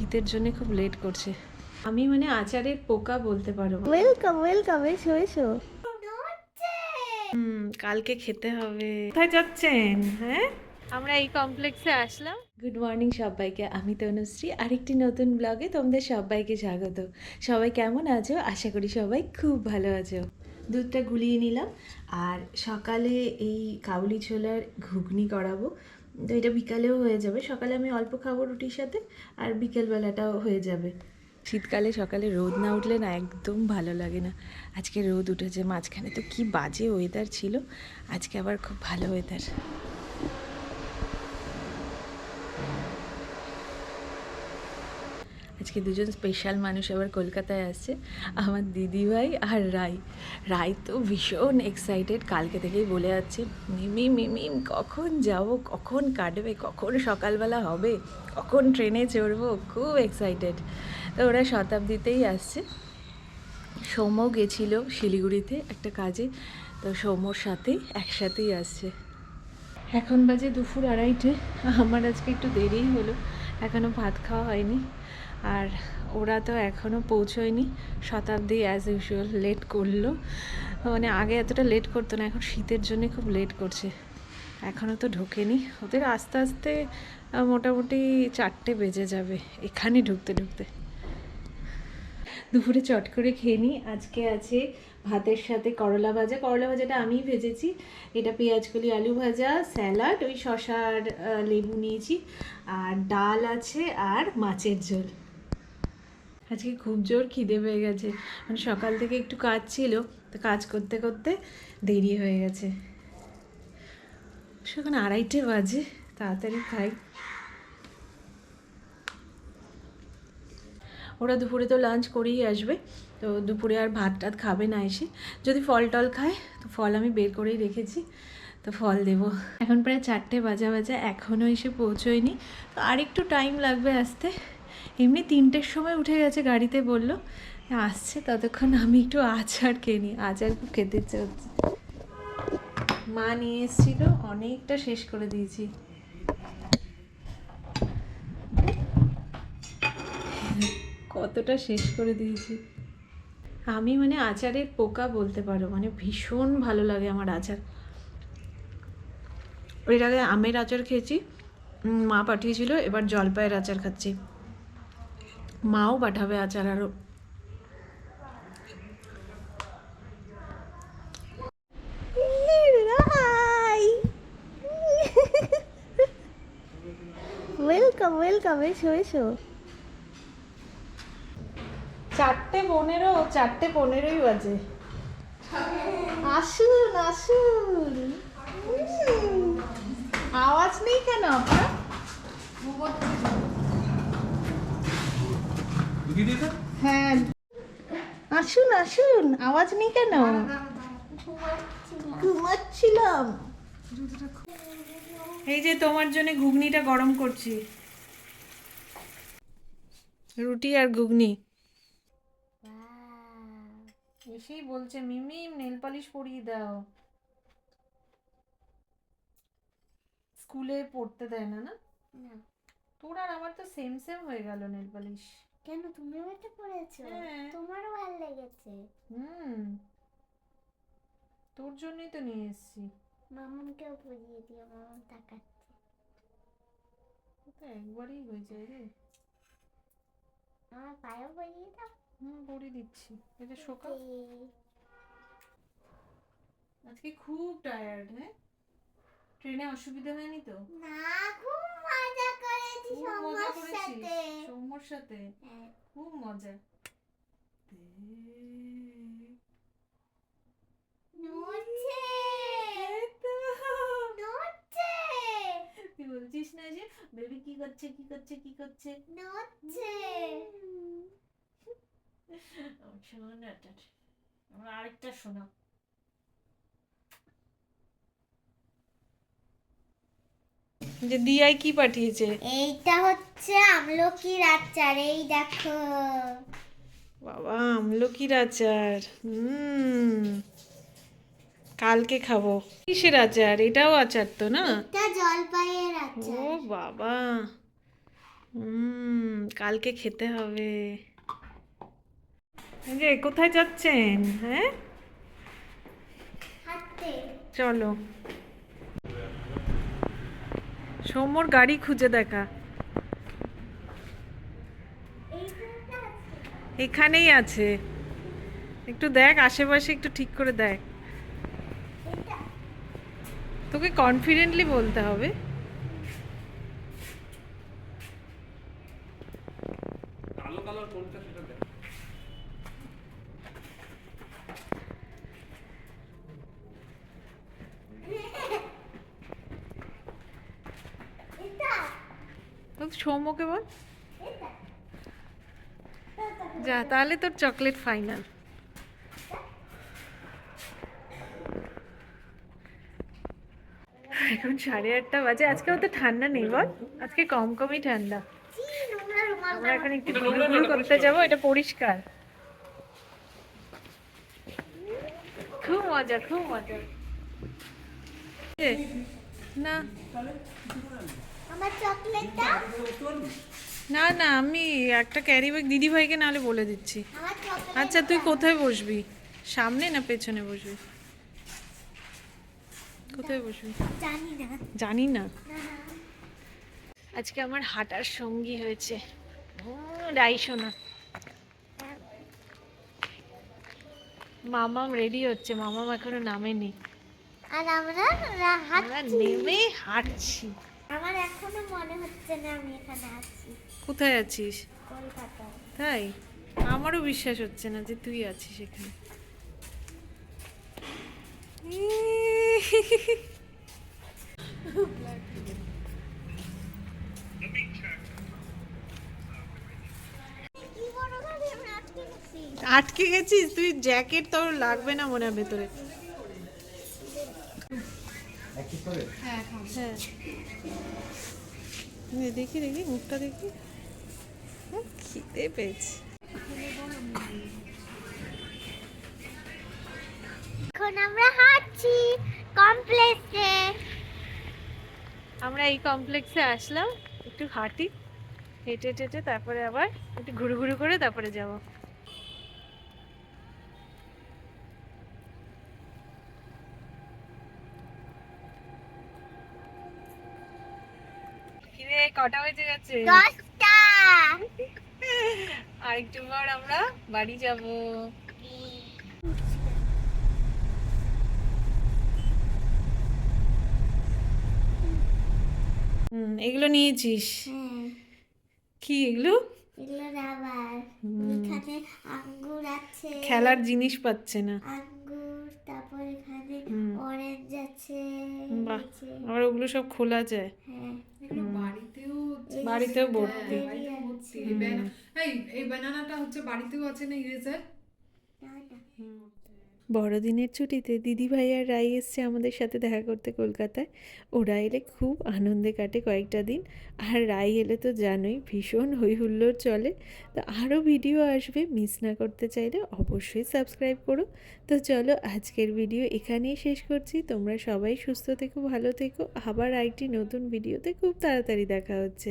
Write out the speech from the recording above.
শীতের জন্য খুব লেট করছে। আমি মানে আচারের পোকা বলতে পারো। ওয়েলকাম ওয়েলকাম এসো এসো। হুম কালকে খেতে হবে। কোথায় যাচ্ছেন? হ্যাঁ? আমরা এই কমপ্লেক্সে আসলাম। গুড মর্নিং সবাইকে আমি তনুশ্রী। আরেকটি নতুন ব্লগে তোমাদের সবাইকে স্বাগত। সবাই কেমন আছো? আশা করি সবাই খুব ভালো আছো। দুধটা গুলিয়ে নিলাম। আর সকালে এই কাবুলি ছোলার ঘুগনি করাবো। তো এটা বিকালেও হয়ে যাবে। সকালে আমি অল্প খাব রুটির সাথে আর বিকেলবেলাটাও হয়ে যাবে। শীতকালে সকালে রোদ না উঠলে না একদম ভালো লাগে না। আজকে রোদ উঠেছে, মাঝখানে তো কি বাজে ওয়েদার ছিল। আজকে আবার খুব ভালো ওয়েদার আজকে দুজন স্পেশাল মানুষ আবার কলকাতায় আসছে আমার দিদিভাই আর রাই। রাই তো ভীষণ এক্সাইটেড কালকে থেকেই বলে যাচ্ছে, মিমি মিমি কখন যাব, কখন কাটবে, কখন সকালবেলা হবে, কখন ট্রেনে চড়বো? খুব এক্সাইটেড তো ওরা শতাব্দীতেই আসছে। সৌম্য গেছিল শিলিগুড়িতে একটা কাজে, তো সৌম্যর সাথেই, একসাথেই আসছে। এখন বাজে দুপুর আড়াইটে, আমার আজকে একটু দেরিই হলো এখনও ভাত খাওয়া হয়নি। আর ওরা তো এখনও পৌঁছয়নি। শতাব্দী অ্যাজ ইউজুয়াল লেট করল। মানে আগে এতটা লেট করতো না, এখন শীতের জন্য খুব লেট করছে। এখনও তো ঢোকেনি। ওদের আস্তে আস্তে মোটামুটি চারটে বেজে যাবে এখানে ঢুকতে ঢুকতে। দুপুরে চট করে খেয়ে নিই। আজকে আছে ভাতের সাথে করলা ভাজা। করলা ভাজাটা আমিই ভেজেছি। এটা পেঁয়াজকলি আলু ভাজা, স্যালাড, ওই শশার লেবু নিয়েছি। আর ডাল আছে আর মাছের ঝোল। আজকে খুব জোর খিদে পেয়ে গেছে। মানে সকাল থেকে একটু কাজ ছিল, তো কাজ করতে করতে দেরি হয়ে গেছে। সকাল আড়াইটে বাজে, তাড়াতাড়ি খাই। ওরা দুপুরে তো লাঞ্চ করেই আসবে, তো দুপুরে আর ভাত টাত খাবে না এসে। যদি ফল টল খায়, তো ফল আমি বের করেই রেখেছি, তো ফল দেবো। এখন প্রায় চারটে বাজা বাজা এখনও এসে পৌঁছোয়নি। তো আর একটু টাইম লাগবে আসতে। এমনি তিনটের সময় উঠে গেছে গাড়িতে বলল, আসছে ততক্ষণ আমি একটু আচার খেয়ে আচার খেতে ইচ্ছে হচ্ছে। মা নিয়ে এসেছিল, অনেকটা শেষ করে দিয়েছি। কতটা শেষ করে দিয়েছি। আমি মানে আচারের পোকা বলতে পারো মানে ভীষণ ভালো লাগে আমার আচার। এর আগে আমের আচার খেয়েছি মা পাঠিয়েছিল, এবার জলপাইয়ের আচার খাচ্ছি। মাও পাঠাবে আচার আরও। ওয়েলকাম ওয়েলকাম এসো এসো। চারটে পনেরো চারটে পনেরোই বাজে। আসুন আসুন। আওয়াজ নেই কেন আপনার? হ্যাঁ। আসুন আসুন আওয়াজ নেই কেন? ঘুমাচ্ছিলাম। এই যে তোমার জন্য ঘুগনিটা গরম করছি। রুটি আর ঘুগনি। এসেই বলছে মিমি নেল পালিশ পরিয়ে দাও। স্কুলে পড়তে দেয় না না? না। তোর আর আমার তো সেম সেম হয়ে গেল নেল পালিশ। কেন তুমিও এটা পড়েছো? হ্যাঁ। তোমারও ভালো লেগেছে। হুম। তোর জন্যই তো নিয়ে এসেছি। মামুনকেও পরিয়ে দিও মামুন তাকাচ্ছে। তো একবারই হয়ে যায় রে। আমার পায়েও পরিয়ে দাও। হুম পরিয়ে দিচ্ছি। এটা এই, আজকে খুব টায়ার্ড হ্যাঁ? ট্রেনে অসুবিধা হয়নি তো? না খুব খুব মজা করেছিস সৌম্যর সাথে হ্যাঁ, খুব মজা তুই বলছিস না যে বেবি কি করছে কি করছে কি করছে? নড়ছে। আমার শোনো আমার আরেকটা শোনো যে দিয়াই কি পাঠিয়েছে? এইটা হচ্ছে আমলকির আচার এই দেখো। বাবা আমলকির আচার হুম। কালকে খাব। কিসের আচার? এটাও আচার তো না? এটা জলপাইয়ের ও বাবা। হুম কালকে খেতে হবে। যে কোথায় যাচ্ছেন? হ্যাঁ? চলো। সৌম্যর গাড়ি খুঁজে দেখা। এখানেই আছে। একটু দেখ, আশেপাশে একটু ঠিক করে দেখ। তোকে কনফিডেন্টলি বলতে হবে। কালো কালার কোনটা সেটা দেখ। সৌম্যকে বল। যা তাহলে তোর চকলেট ফাইনাল। এখন সাড়ে আটটা বাজে আজকে অত ঠান্ডা নেই বল। আজকে কম কমই ঠান্ডা। আমরা এখন একটু ঘুরু ঘুরু করতে যাব এটা পরিষ্কার। খুব মজা খুব মজা। না। আমার চকলেটটা? না না আমি একটা ক্যারি ব্যাগ দিদি ভাইকে নাহলে বলে দিচ্ছি। আচ্ছা তুই কোথায় বসবি? সামনে না পেছনে বসবি? কোথায় বসবি? জানি না। জানি না। আজকে আমার হাঁটার সঙ্গী হয়েছে। রাই সোনা। মামাম রেডি হচ্ছে মামাম এখনও নামেনি। আর আমরা নেমে হাঁটছি। আমার এখনও মনে হচ্ছে না আমি এখানে আছি। কোথায় আছিস? কলকাতায়। তাই? আমারও বিশ্বাস হচ্ছে না যে তুই আছিস এখানে। আটকে গেছিস? তুই জ্যাকেট তোর লাগবে না মনে হয় ভেতরে। হ্যাঁ দেখি দেখি মুখটা দেখি। খিদে পেয়েছে। এখন আমরা হাঁটছি কমপ্লেক্সে আমরা এই কমপ্লেক্সে আসলাম একটু হাঁটি হেঁটে হেঁটে হেঁটে তারপরে আবার একটু ঘুরু ঘুরু করে তারপরে যাব। কটা বেজে গেছে? দশটা। আর একটু পর আমরা বাড়ি যাব। হুম এগুলো নিয়েছিস? কি এগুলো? এগুলো রাবার। এখানে আঙ্গুর আছে। খেলার জিনিস পাচ্ছে না। আঙ্গুর তারপর এখানে হুম। অরেঞ্জ আছে। বাহ আবার ওগুলো সব খোলা যায়। হ্যাঁ বাড়িতেও এই বাড়িতেও ভর্তি। এই ব্যানানাটা হচ্ছে বাড়িতেও আছে না ইরেজার। বড়দিনের ছুটিতে দিদি ভাই আর রাই এসছে আমাদের সাথে দেখা করতে কলকাতায়। ওরা এলে খুব আনন্দে কাটে কয়েকটা দিন। আর রাই এলে তো জানোই ভীষণ হই হুল্লোড় চলে। তো আরও ভিডিও আসবে মিস না করতে চাইলে অবশ্যই সাবস্ক্রাইব করো। তো চলো আজকের ভিডিও এখানেই শেষ করছি। তোমরা সবাই সুস্থ থেকো ভালো থেকো। আবার আরেকটি নতুন ভিডিওতে খুব তাড়াতাড়ি দেখা হচ্ছে।